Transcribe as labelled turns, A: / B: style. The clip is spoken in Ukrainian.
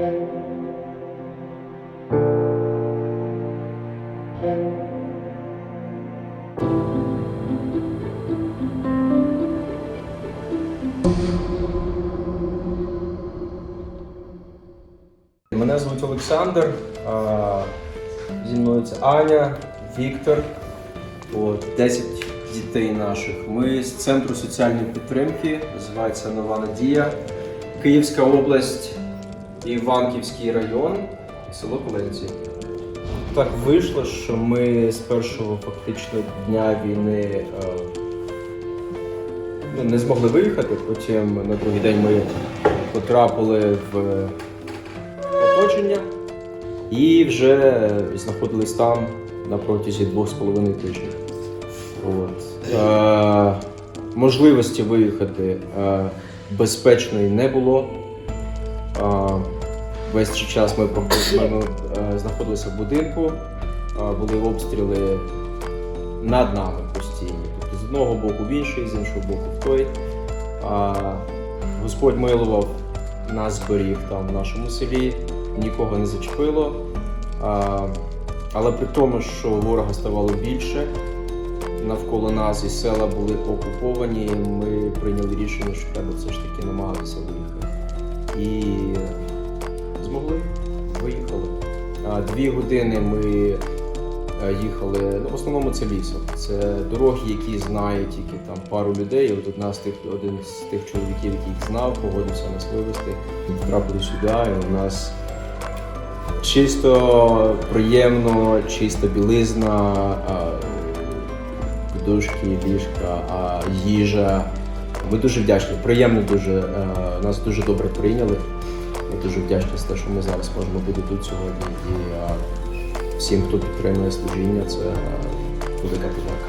A: Мене звуть Олександр, зі мною це Аня, Віктор, от 10 дітей наших. Ми з центру соціальної підтримки, називається Нова Надія, Київська область. Іванківський район, село Коленці. Так вийшло, що ми з першого фактично дня війни е, ну, не змогли виїхати. Потім на другий день ми потрапили в оточення і вже знаходились там на протязі двох з половиною тижнів. От. Е, можливості виїхати е, безпечної не було. Весь цей час ми, е, знаходилися в будинку, були обстріли над нами постійні. Тобто з одного боку в інший, з іншого боку в той. Господь милував нас зберіг там в нашому селі, нікого не зачепило. Але при тому, що ворога ставало більше, навколо нас і села були окуповані, ми прийняли рішення, що треба все ж таки намагатися виїхати. І змогли, виїхали. Дві години ми е, їхали. Ну, в основному це лісом. Це дороги, які знають тільки там пару людей. От одна з тих, один з тих чоловіків, який їх знав, погодився нас вивезти. Потрапили сюди, і у нас чисто приємно, чиста білизна, подушки, ліжка, їжа. Ми дуже вдячні, приємно дуже. е, Нас дуже добре прийняли. Ми дуже вдячні за те, що ми зараз можемо бути тут сьогодні. І всім, хто підтримує служіння, це е, велика подяка.